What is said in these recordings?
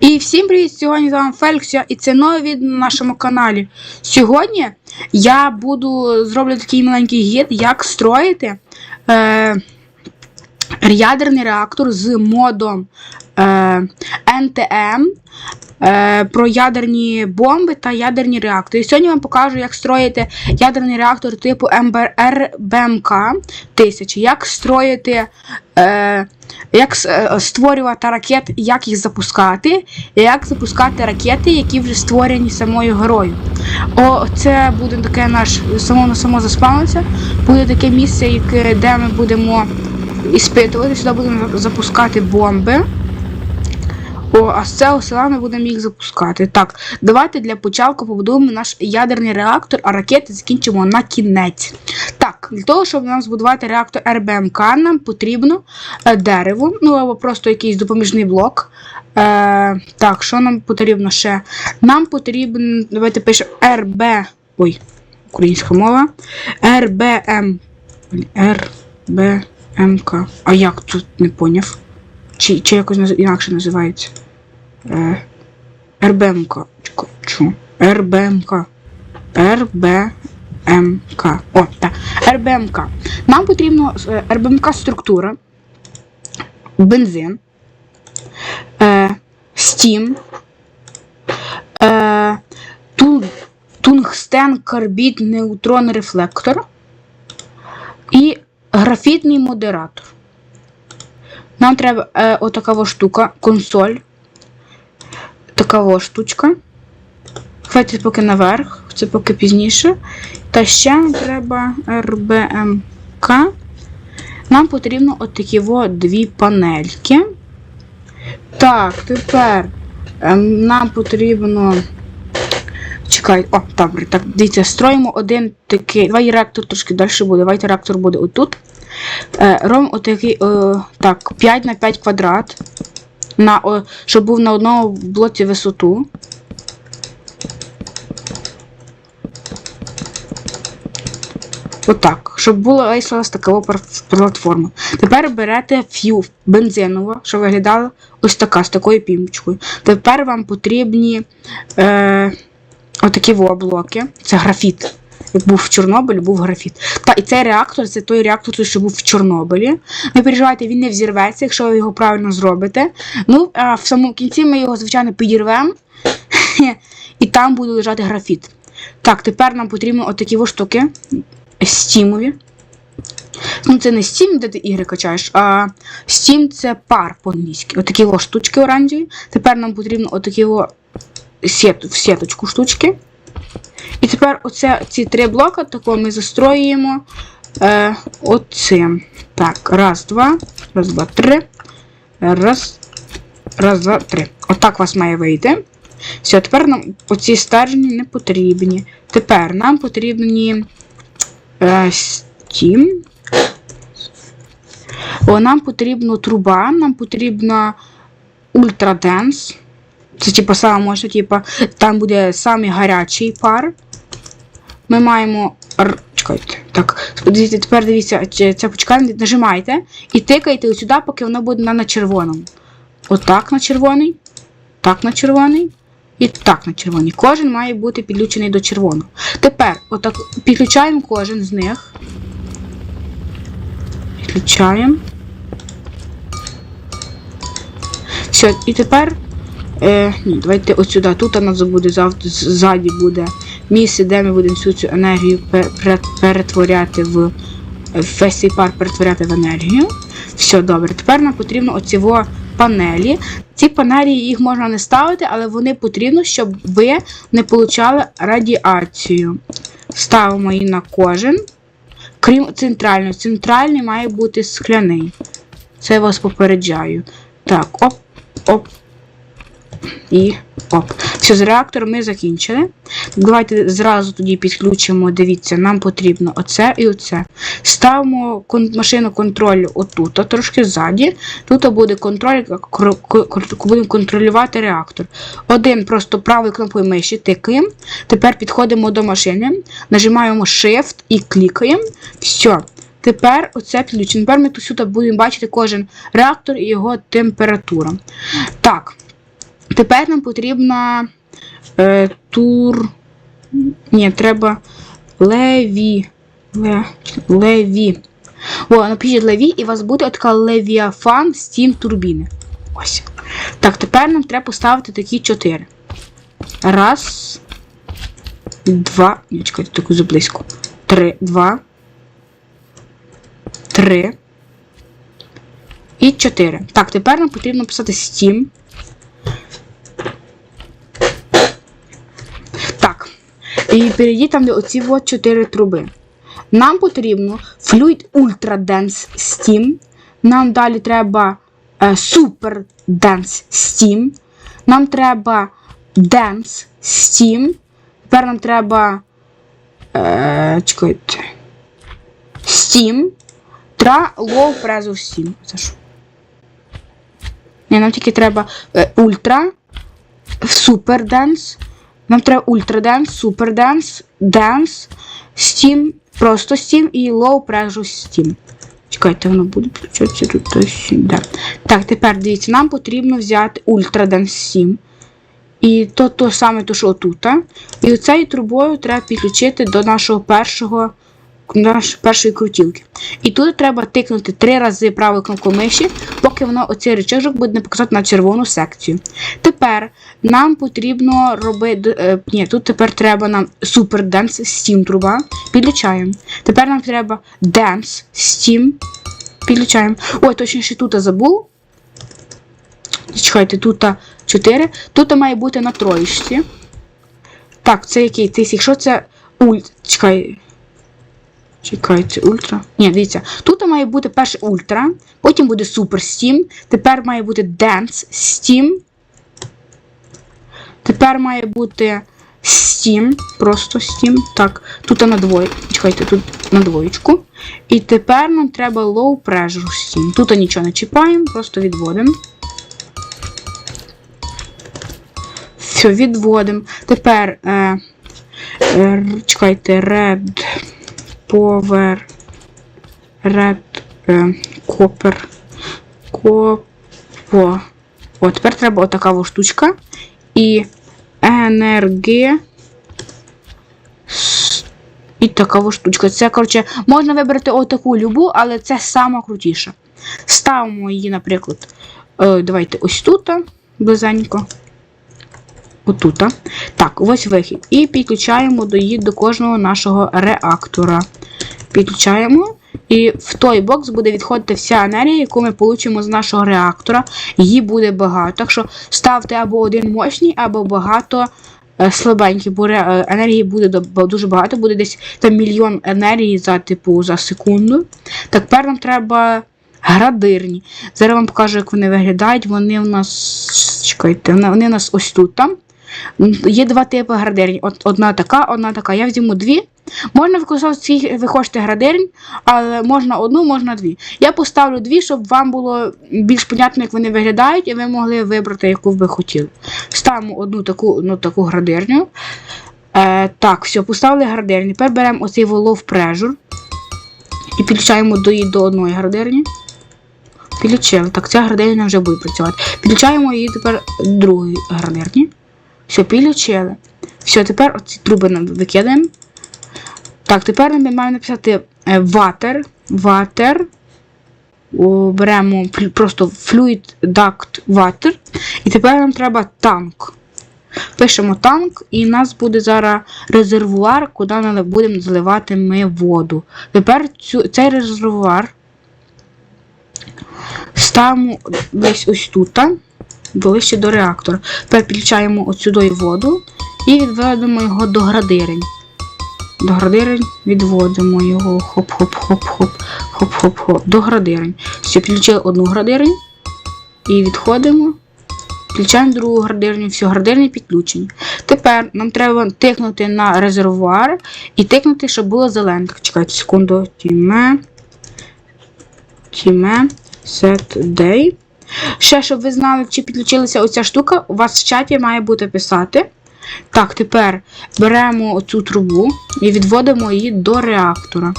І всім привіт! Сьогодні з вами Феліксія і це нове відео на нашому каналі. Сьогодні я буду зроблю такий маленький гід, як строїти е, ядерний реактор з модом е, NTM про ядерні бомби та ядерні реактори. Сьогодні вам покажу, як строїти ядерний реактор типу РБМК 1000, як строїти. Е, як е, створювати ракети, як їх запускати, і як запускати ракети, які вже створені самою грою. О, це буде таке наш само на само заспавниться. Буде таке місце, яке, де ми будемо іспитувати. Сюди будемо запускати бомби. О, а з цього села ми будемо їх запускати. Так, давайте для початку побудуємо наш ядерний реактор, а ракети закінчимо на кінець. Так, для того, щоб нам збудувати реактор РБМК, нам потрібно е, дерево, ну або просто якийсь допоміжний блок. Е, так, що нам потрібно ще? Нам потрібно, давайте пишемо РБ. Ой, українська мова. РБМ. РБМК. А як тут не поняв? Чи, чи якось інакше називається? Е, РБМК. Чу? РБМК. РБМК. О, так. РБМК. Нам потрібно е, РБМК структура, бензин, е, стім, е, ту- тунгстен, карбід, неутрон, рефлектор і графітний модератор. Нам треба е, отака штука, консоль. Така штучка. Давайте поки наверх, це поки пізніше. Та ще нам треба РБМК. Нам потрібно отакі во дві панельки. Так, тепер ем, нам потрібно. Чекай, о, добре, так, дивіться, строїмо один такий. Давай реактор трошки далі буде. Давайте реактор буде отут. Е, робимо отакий, е, так, 5 на 5 квадрат. На, о, щоб був на одному блоці висоту. Отак, щоб була з такого пар- Тепер берете ф'ю бензинова, що виглядала ось така, з такою пімочкою. Тепер вам потрібні е, отакі блоки. Це графіт. Як був в Чорнобилі, був графіт. Та і цей реактор це той реактор, що був в Чорнобилі. Не переживайте, він не взірветься, якщо ви його правильно зробите. Ну, а в самому кінці ми його, звичайно, підірвемо. І там буде лежати графіт. Так, тепер нам потрібно отакі во штуки. Стімові. Ну, це не Steam, де ти ігри качаєш, а Steam це пар по-англійськи. Отакі о штучки оранжеві. Тепер нам потрібно отакі о сет, в сіточку штучки. І тепер оце, ці три блока тако ми застроюємо е, оцим. Так, раз, два, раз, два, три. Раз, раз, два, три. Отак у вас має вийти. Все, тепер нам оці стержні не потрібні. Тепер нам потрібні е, Steam. О, нам потрібна труба, нам потрібна ультраденс. Це типу саме може, типу, там буде самий гарячий пар. Ми маємо. Чекайте. Так, дивіться, тепер дивіться, це почекаємо, нажимайте і тикайте сюди, поки воно буде на, на червоному. Отак на червоний, так на червоний і так на червоний. Кожен має бути підключений до червоного. Тепер, отак, підключаємо кожен з них. Підключаємо. Все, і тепер. Е, ні, давайте от сюди. Тут у нас буде завтра ззаді буде місце, де ми будемо всю цю енергію пер- пер- перетворяти в весь цей пар перетворяти в енергію. Все добре. Тепер нам потрібно оці панелі. Ці панелі їх можна не ставити, але вони потрібно, щоб ви не получали радіацію. Ставимо її на кожен. Крім центрального. Центральний має бути скляний. Це я вас попереджаю. Так, оп, оп. І оп. Все, з реактором ми закінчили. Давайте зразу тоді підключимо. Дивіться, нам потрібно оце і оце. Ставимо кон- машину контролю отут, а трошки ззаді. Тут буде контроль, будемо контролювати реактор. Один просто правою кнопкою миші тикаємо. Тепер підходимо до машини, нажимаємо Shift і клікаємо. Все. Тепер оце підключено. Тепер ми тут сюди будемо бачити кожен реактор і його температура. Так. Тепер нам потрібна е, тур. Ні, треба леві. Ле, леві. О, напишіть леві, і у вас буде така левіафан Steam турбіни. Ось. Так, тепер нам треба поставити такі чотири. Раз. Два. Ні, чекайте, таку заблизько. Три. Два. Три. І 4. Так, тепер нам потрібно писати Steam. І перейдіть там, де оці от 4 труби. Нам потрібно Fluid Ultra Dance Steam. Нам далі треба е, Super Dance Steam. Нам треба Dance Steam. Тепер нам треба. Е, чекайте. Steam. Тра Low Prezo Steam. Це що? Ні, нам тільки треба е, Ультра, Супер Денс. Нам треба ультраденс, суперденс, Денс, стім, просто стім і лоу pressure стім. Чекайте, воно буде включатися тут сюди. Так, тепер дивіться, нам потрібно взяти ультраденс Dance Steam. І то, то саме, то, що тут. І оцею трубою треба підключити до нашого першого нашої першої крутілки. І тут треба тикнути три рази правою кнопкою миші, поки воно оцей речажок буде показати на червону секцію. Тепер нам потрібно робити. Е, ні, тут тепер треба нам Super Dance Steam труба. Підключаємо. Тепер нам треба Dance Steam. Підключаємо. Ой, точніше, тут забув. Чекайте, тут 4. Тут має бути на троєчці. Так, це який? Це, якщо це ульт. Чекай. Чекайте, ультра. Ні, дивіться. Тут має бути перше ультра, потім буде Super Steam, тепер має бути Dance Steam. Тепер має бути Steam, просто Steam. Так, тут на двоє. Чекайте, тут на двоєчку. І тепер нам треба Low Pressure Steam. Тут нічого не чіпаємо, просто відводимо. Все, відводимо. Тепер. Е, е, чекайте, Red. Power Red е, Copper Копо. О, тепер треба отака штучка. І енерги. І така штучка. Це, коротше, можна вибрати отаку любу, але це сама крутіша. Ставимо її, наприклад, е, давайте ось тут, близенько. Отут. Так, ось вихід. І підключаємо до її до кожного нашого реактора. Підключаємо. І в той бокс буде відходити вся енергія, яку ми получимо з нашого реактора. Її буде багато. Так що ставте або один мощний, або багато е, слабенький, бо е, енергії буде дуже багато, буде десь там мільйон енергії за типу за секунду. Так, тепер нам треба градирні. Зараз вам покажу, як вони виглядають. Вони в нас. Чекайте, вони в нас ось тут. Там. Є два типи градирні. От, одна така, одна така. Я візьму дві. Можна використовувати скільки ви хочете градирень, але можна одну, можна дві. Я поставлю дві, щоб вам було більш понятно, як вони виглядають, і ви могли вибрати, яку ви хотіли. Ставимо одну таку, одну таку градирню. Е, так, все, поставили градирню. Тепер беремо оцей волов pressure і підключаємо до її до одної градирні. Підключили. Так, ця градирня вже буде працювати. Підключаємо її тепер другої градирні. Все, підключили. Все, тепер оці труби нам викидаємо. Так, тепер ми маємо написати water. Water. Беремо просто fluid duct water. І тепер нам треба танк. Пишемо танк, і в нас буде зараз резервуар, куди ми будемо заливати ми воду. Тепер цю, цей резервуар ставимо десь ось тут, ближче до реактора. Тепер підключаємо от сюди воду і відведемо його до градирень. До градирень відводимо його. Хоп-хоп-хоп-хоп. Хоп-хоп-хоп. До градирень. Все, підключили одну градирень. І відходимо. Включаємо другу градирню. Все, градирні підключені. Тепер нам треба тикнути на резервуар і тикнути, щоб було зелене. Чекайте секунду. Тіме. Тіме. Set day. Ще, щоб ви знали, чи підключилася оця штука, у вас в чаті має бути писати. Так, тепер беремо оцю трубу і відводимо її до реактора.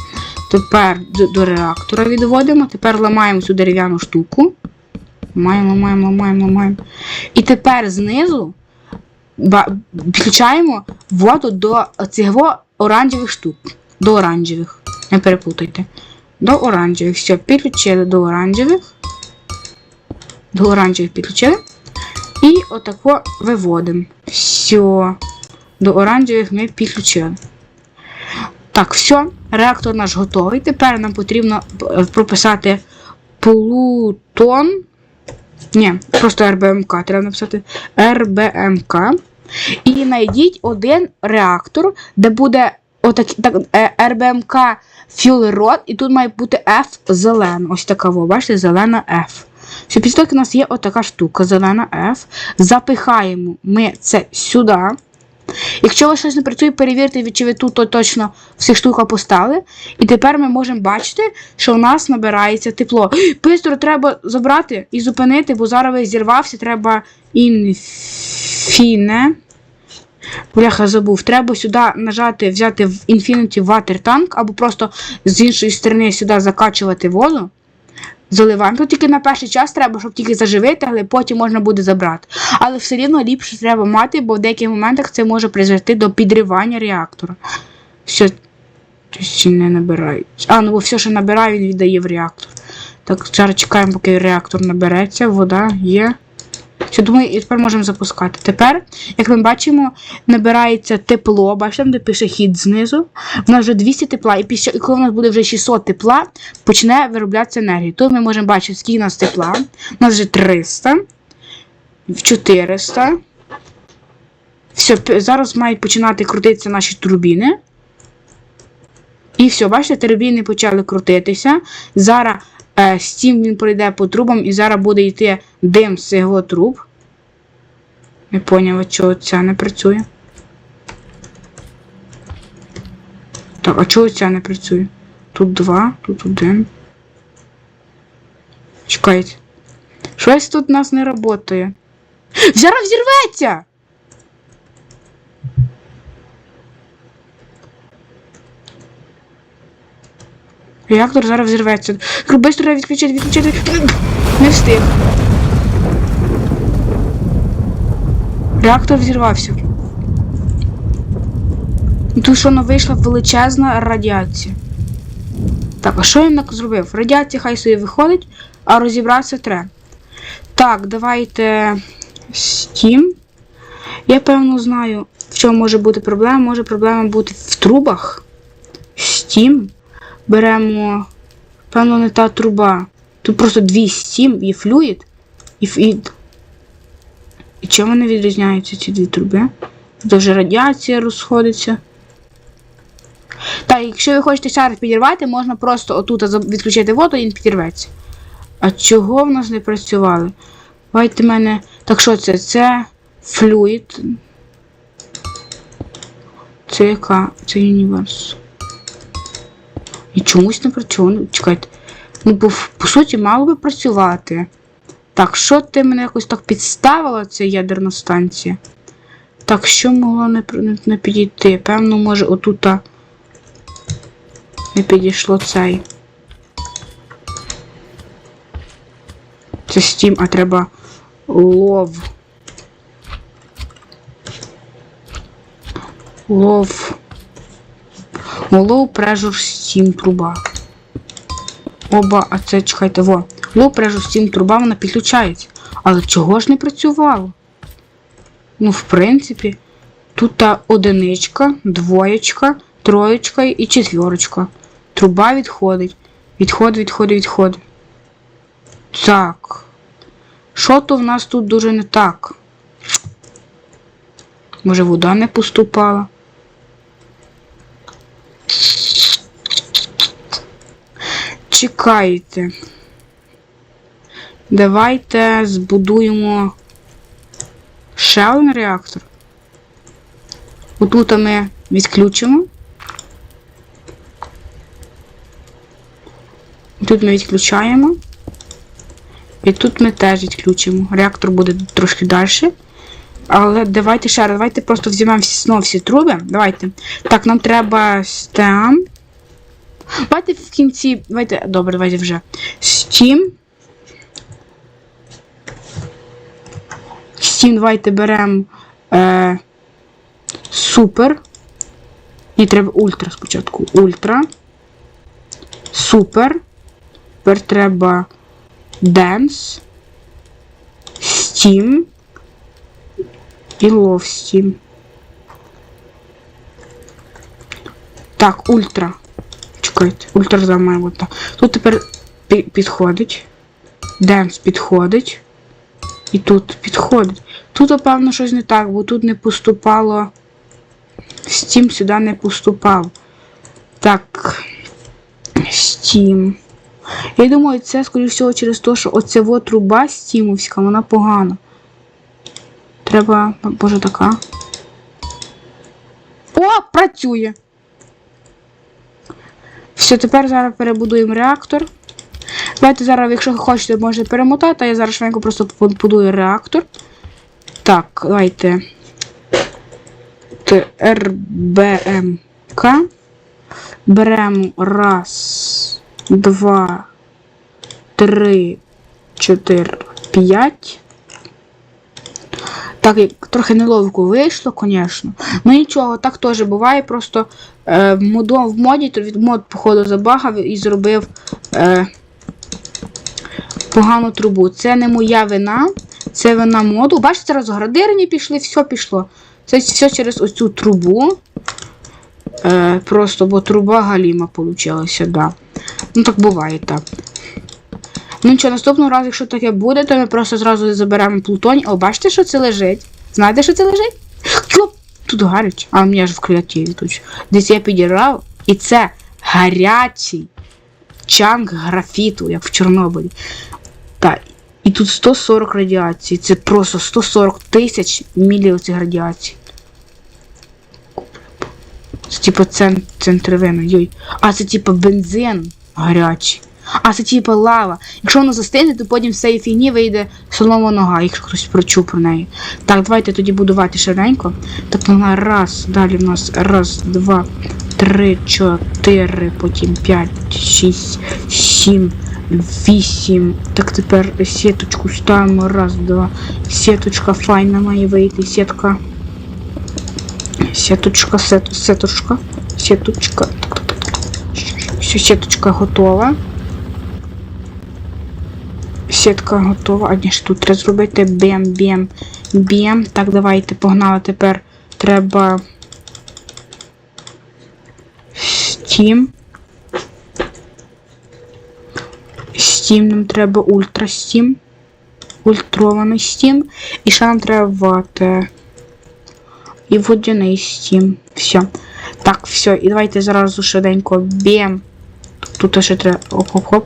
Тепер до, до реактора відводимо. Тепер ламаємо цю дерев'яну штуку. ламаємо, ламаємо, ламаємо, ламаємо. І тепер знизу підключаємо воду до цих оранжевих штук. До оранжевих. Не переплутайте. До оранжевих. Все, підключили до оранжевих. До оранжевих підключили. І отако виводимо. Все. До оранжевих ми підключили. Так, все, реактор наш готовий. Тепер нам потрібно е, прописати Плутон. Ні, просто РБМК. Треба написати РБМК. І знайдіть один реактор, де буде отак, так, е, РБМК Fuel Rod, і тут має бути F зелена. Ось така, бачите, зелена F. Що після того, як у нас є отака штука, зелена F. Запихаємо ми це сюди. Якщо у вас щось не працює, перевірте, чи ви тут то точно всі штука поставили. І тепер ми можемо бачити, що у нас набирається тепло. Бистро треба забрати і зупинити, бо зараз весь зірвався, треба інфіне. Бляха, забув. Треба сюди нажати, взяти в Infinity Water Tank, або просто з іншої сторони сюди закачувати воду. Заливаємо. Оливанту тільки на перший час треба, щоб тільки заживити, але потім можна буде забрати. Але все рівно ліпше треба мати, бо в деяких моментах це може призвести до підривання реактора. Все. Ще не набирають. А, ну бо все, що набирає, він віддає в реактор. Так, зараз чекаємо, поки реактор набереться, вода є. Думаю, і тепер можемо запускати. Тепер, як ми бачимо, набирається тепло. Бачите, де пише хід знизу. У нас вже 200 тепла, і після коли у нас буде вже 600 тепла, почне вироблятися енергія. Тут ми можемо бачити, скільки у нас тепла. У нас вже 300, 400. Все, зараз мають починати крутитися наші турбіни. І все, бачите, турбіни почали крутитися. Зараз стім він пройде по трубам, і зараз буде йти дим з його труб. Не поняла, чого ця не працює. Так, а чого ця не працює? Тут два, тут один. Чекайте. Щось тут у нас не працює. Зараз взірветься! Реактор зараз взірветься. Быстро треба відключити, відключити. Не встиг. Реактор взірвався. Тут що воно вийшла величезна радіація. Так, а що він зробив? Радіація хай собі виходить, а розібратися треба. Так, давайте. Steam. Я певно знаю, в чому може бути проблема. Може проблема бути в трубах. Steam. Беремо. Певно, не та труба. Тут просто дві Steam і флюїд. І флюїд. І чим вони відрізняються, ці дві труби? Тут вже радіація розходиться. Так, якщо ви хочете шар підірвати, можна просто отут відключити воду і він підірветься. А чого в нас не працювали? Давайте мене. Так що це? Це флюїд. Це яка? Це універс. І чомусь не працює. Чекайте. Ну, бо по суті мало би працювати. Так, що ти мене якось так підставила, ця ядерна станція? Так, що могло не, не, не підійти? Певно, може, отута не підійшло цей. Це Steam, а треба лов. Лов. Low Pressure Steam труба. Оба, а це чекайте, во. Low Pressure Steam труба вона підключається. Але чого ж не працювало? Ну, в принципі, тут та одиничка, двоєчка, троєчка і четвірочка. Труба відходить. Відходить, відходить, відходить. Так. Що то в нас тут дуже не так? Може, вода не поступала? Чекайте. Давайте збудуємо ще один реактор. Отут ми відключимо. Тут ми відключаємо. І тут ми теж відключимо. Реактор буде трошки далі. Але давайте ще раз, давайте просто візьмемо всі, всі труби. Давайте. Так, нам треба STEM. Давайте в кінці. Давайте. Добре, давайте вже. Steam. Steam давайте беремо е, супер. І треба ультра спочатку. Ультра. Супер. Тепер треба Dance. Steam. І Love Steam. Так, ультра. Чекайте, ультра замає от так. Тут тепер підходить. Денс підходить. І тут підходить. Тут, напевно, щось не так, бо тут не поступало. Steam сюди не поступав. Так. Steam. Я думаю, це, скоріш всього, через те, що оця от труба стімовська, вона погана. Треба. Боже, така. О, працює! Все, тепер зараз перебудуємо реактор. Давайте зараз, якщо хочете, можете перемотати, а я зараз швидко просто побудую реактор. Так, давайте. РБМК. Беремо раз, два, три, чотири, п'ять. Так, трохи неловко вийшло, звісно. Ну нічого, так теж буває. Просто е, моду, в моді то від мод, походу, забагав і зробив е, погану трубу. Це не моя вина, це вина моду. Бачите, зараз градирні пішли, все пішло. Це все через оцю трубу. Е, просто, бо труба галіма получилася, да. Ну так буває, так. Ну нічого, наступного разу, якщо таке буде, то ми просто зразу заберемо плутоній. О, бачите, що це лежить? Знаєте, що це лежить? Клоп! Тут гаряче. А мені ж в креативі тут. Десь я підірав, і це гарячий чанк графіту, як в Чорнобилі. Так, і тут 140 радіацій. Це просто 140 тисяч мілі оцих радіацій. Це цен, центровина. Йой. А це типу бензин гарячий. А це типу лава. Якщо воно застигне, то потім з цієї фігні вийде солома нога, якщо хтось прочув про неї. Так, давайте тоді будувати швиденько. Так, вона раз, далі в нас раз, два, три, чотири, потім п'ять, шість, сім, вісім. Так тепер сіточку ставимо. Раз, два. Сіточка файна має вийти. Сітка. Сіточка, сет, сеточка. Сіточка. Все, сіточка готова. Сітка готова. А ні, ж тут треба зробити бем, бем, бем. Так, давайте, погнали. Тепер треба. Steam. Steam нам треба ультра Steam. Ультрований Steam. І ще нам треба вати. І водяний Steam. Все. Так, все. І давайте зараз швиденько б'єм. Тут ще треба. Оп-хоп-хоп.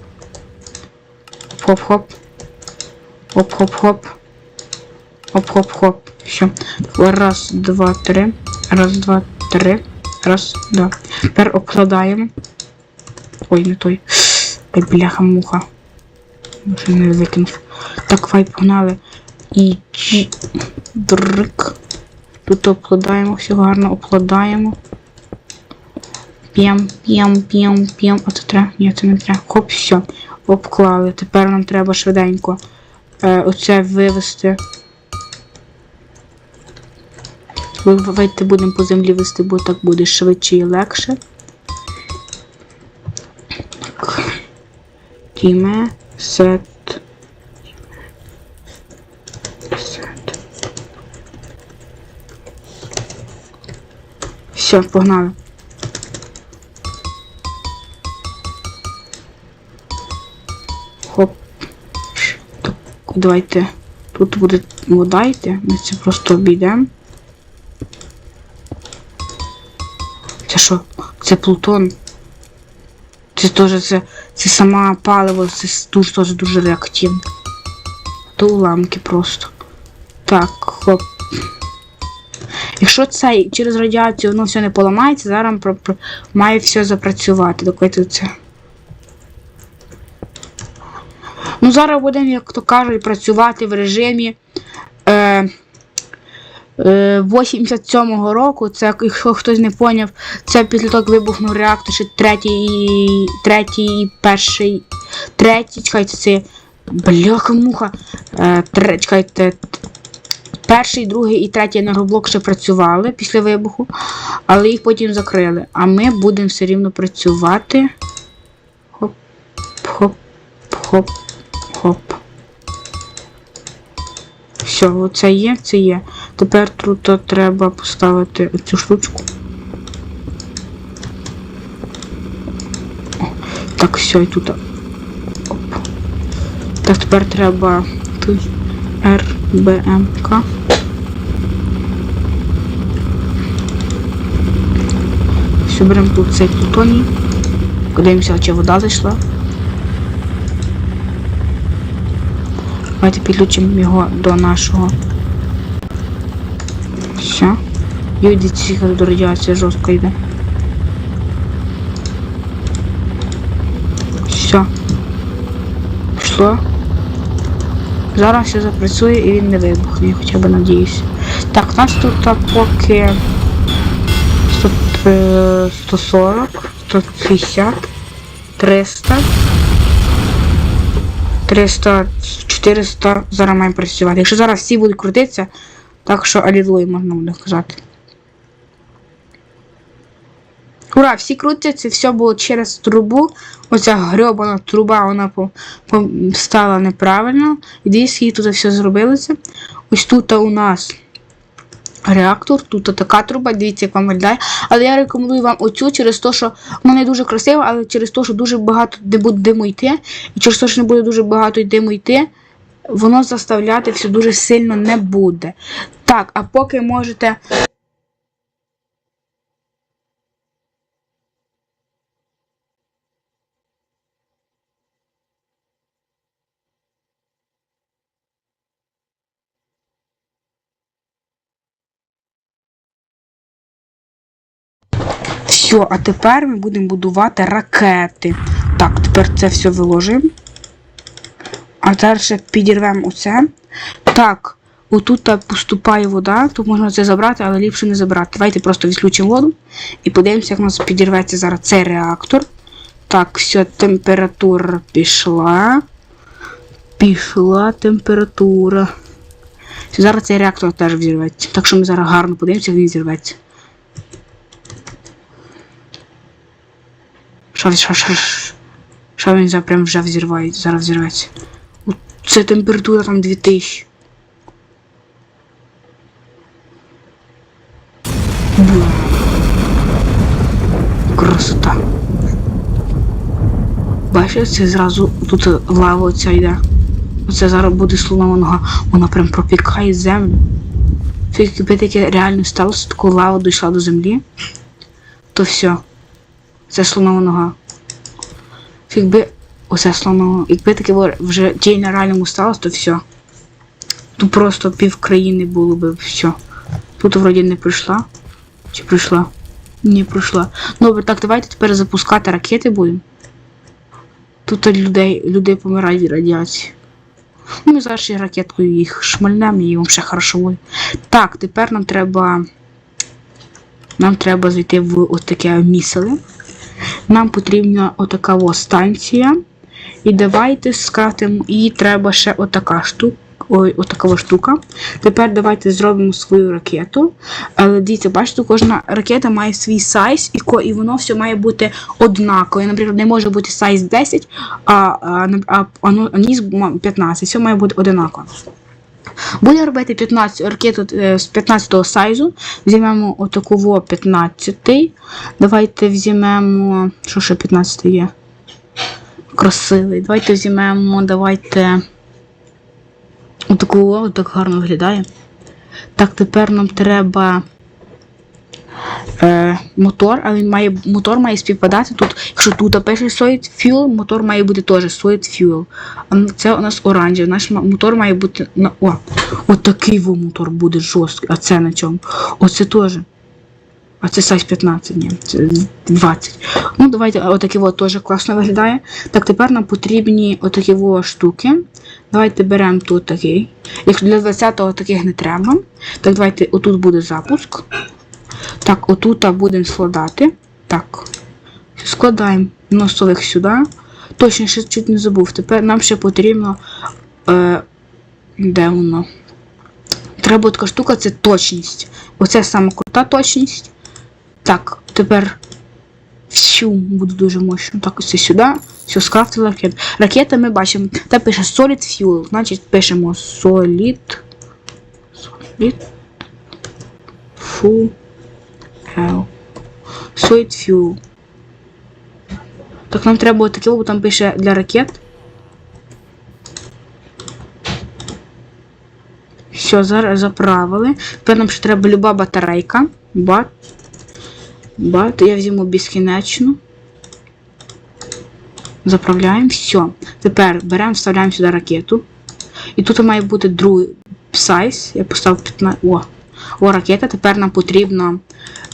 Хоп-хоп. Оп-хоп-хоп. Оп-хоп-хоп. Все. Раз, два, три. Раз, два, три. Раз, два. Тепер обкладаємо. Ой, не той. Ой, бляха-муха. Вже не викинув. Так, давай погнали. І джі. Дрик. Тут обкладаємо, все гарно обкладаємо. П'єм, п'єм, п'єм, п'єм. А це треба? Ні, це не треба. Хоп, все. Обклали. Тепер нам треба швиденько оце вивести. Давайте будемо по землі вести, бо так буде швидше і легше. Так. Тіме, сет. Сет. Все, погнали. Давайте. Тут буде вода йти, ми це просто обійдемо. Це що? Це Плутон. Це теж це, це сама паливо, це дуже теж дуже реактивне. То уламки просто. Так, хоп. Якщо це через радіацію воно все не поламається, зараз має все запрацювати. Давайте це. Ну, зараз будемо, як то кажуть, працювати в режимі е, е, 87-го року. Це, якщо хтось не поняв, це після того, як вибухнув реактор, ще третій, третій, перший, третій, чекайте, це бляха-муха. Е, тре, чекайте, Перший, другий і третій енергоблок ще працювали після вибуху, але їх потім закрили. А ми будемо все рівно працювати. Хоп, хоп, хоп, хоп. Все, оце є, це є. Тепер тут треба поставити цю штучку. Так, все, і тут. Оп. Так, тепер треба тут РБМК. Все, беремо тут цей плутоній. Подивимося, чи вода зайшла. Давайте підключимо його до нашого. Все. Юдіці до радіація жорстко йде. Все. Пішло. Зараз все запрацює і він не вибухне, хоча б надіюсь. Так, у нас тут поки 100, е, 140, 150, 300. 300, 400 зараз маємо працювати. Якщо зараз всі будуть крутитися, так що алілуй можна буде казати. Ура, всі крутяться, все було через трубу. Оця грьобана труба, вона стала неправильно. І дивіться, її тут все зробилося. Ось тут у нас реактор, тут така труба, дивіться, як вам виглядає. Але я рекомендую вам оцю через те, що вона дуже красива, але через те, що дуже багато де буде диму йти. І через те, що не буде дуже багато диму йти, воно заставляти все дуже сильно не буде. Так, а поки можете. Все, а тепер ми будемо будувати ракети. Так, тепер це все виложимо. А ще підірвемо оце. Так, отут так поступає вода, тут можна це забрати, але ліпше не забрати. Давайте просто відключимо воду і подивимося, як у нас підірветься зараз цей реактор. Так, все, температура пішла. Пішла температура. Зараз цей реактор теж взірветься. Так що ми зараз гарно подивимося, як він зірветься. Що, що, що, що, що він за прям вже взірває, зараз взірветься. Це температура там 2000. Бля. Красота. Бачиш, це зразу тут лава оця йде. Оце зараз буде слонова нога. Вона прям пропікає землю. Це Якби таке реально сталося, таку лава дійшла до землі, то все. Це слонова нога. Якби оце слонова, якби таке вже тінь на реальному сталося, то все. Тут просто пів країни було би все. Тут вроді не прийшла. Чи прийшла? Не прийшла. Добре, так, давайте тепер запускати ракети будемо. Тут людей, людей помирають від радіації. Ну, ми зараз ще ракеткою їх шмальнемо і вам ще хорошо буде. Так, тепер нам треба. Нам треба зайти в отаке міселе. Нам потрібна отака станція. І давайте скратимо. І треба ще отака штука. Ой, отака ось штука. Тепер давайте зробимо свою ракету. Але дивіться, бачите, кожна ракета має свій сайз, і, і воно все має бути однакове. Наприклад, не може бути сайз 10, а, а, а, а, а ніс 15. Все має бути одинаково. Будемо робити 15 ракету е, з 15 сайзу. Візьмемо отаку 15. Давайте візьмемо. Що ще 15 є? Красивий. Давайте візьмемо, давайте. Отаку отак так гарно виглядає. Так, тепер нам треба е, мотор, а він має мотор має співпадати тут. Якщо тут пише Solid Fuel, мотор має бути теж Solid Fuel. Це у нас оранжевий. Наш мотор має бути на. О! Отакий во мотор буде жорсткий. А це на чому? Оце теж. А це сайз 15, ні, це 20. Ну, давайте, отакі от теж класно виглядає. Так, тепер нам потрібні отакі во штуки. Давайте беремо тут такий. Якщо для 20-го таких не треба. Так, давайте отут буде запуск. Так, отут будемо складати. Так. Складаємо носових сюди. Точно, ще чуть не забув. Тепер нам ще потрібно. Е, де воно? треба така штука, це точність. Оце саме крута точність. Так, тепер всю буде дуже мощно. Так, ось сюди. Все, скрафтили ракет. Ракета ми бачимо. Та пише Solid Fuel. Значить, пишемо Solid. Solid. Fuel. Solid Fuel. Так нам треба таке, бо там пише для ракет. Все, зараз заправили. Тепер нам ще треба люба батарейка. Бат. Бат. Я візьму безкінечну. Заправляємо. Все. Тепер беремо, вставляємо сюди ракету. І тут має бути другий сайз. Я поставив 15. О, о, ракета. Тепер нам потрібно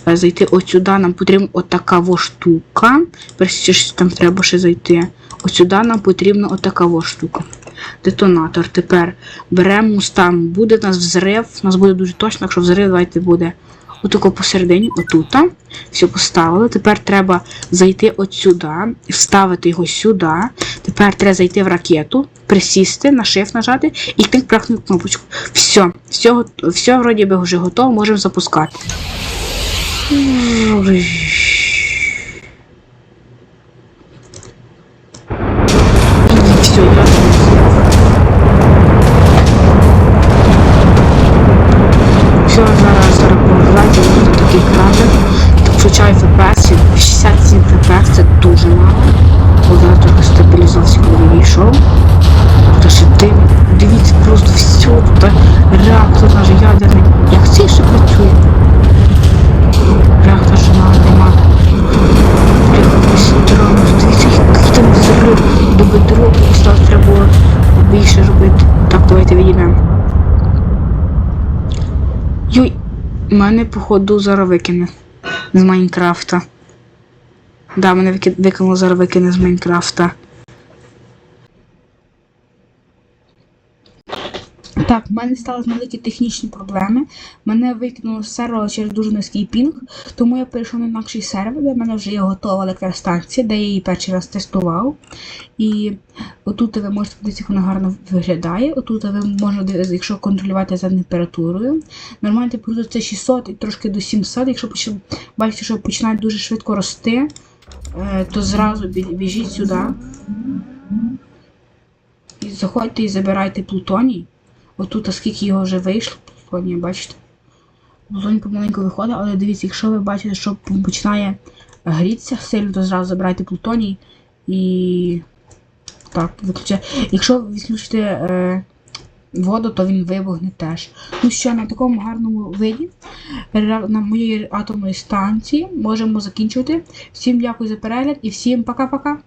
зайти от сюди. Нам потрібна отака во штука. Перше, що там треба ще зайти. От сюди нам потрібна отака во штука. Детонатор. Тепер беремо там. Буде у нас взрив. У нас буде дуже точно, якщо взрив, давайте буде отако посередині, отута. Все поставили. Тепер треба зайти от сюди, вставити його сюди. Тепер треба зайти в ракету, присісти, на shift нажати і тик прахнути кнопочку. Все, все, все вроді би вже готово, можемо запускати. Дивіться, просто все тут реактор наш ядерний. Як це ще працює? Більше робити. Так, давайте відійдемо. Йой, мене, походу, зараз викине з Майнкрафта. Да, мене викинуло зараз викине з Майнкрафта. Так, в мене стали великі технічні проблеми. Мене викинуло з сервера через дуже низький пінг, тому я перейшов на інакший сервер, де в мене вже є готова електростанція, де я її перший раз тестував. І отут ви можете подивитися, як вона гарно виглядає. Отут ви дивитися, якщо контролювати за температурою. Нормальна температура це 600 і трошки до 700. Якщо бачите, що починає дуже швидко рости, е, то зразу біжіть сюди. І заходьте і забирайте плутоній. Отут, а скільки його вже вийшло, плутонія, бачите? Плутоній помаленьку виходить, але дивіться, якщо ви бачите, що починає грітися сильно, то зразу забирайте плутоній і. Так, виключає. Якщо відключите е, воду, то він вибухне теж. Ну що, на такому гарному виді на моїй атомної станції можемо закінчувати. Всім дякую за перегляд і всім пока-пока.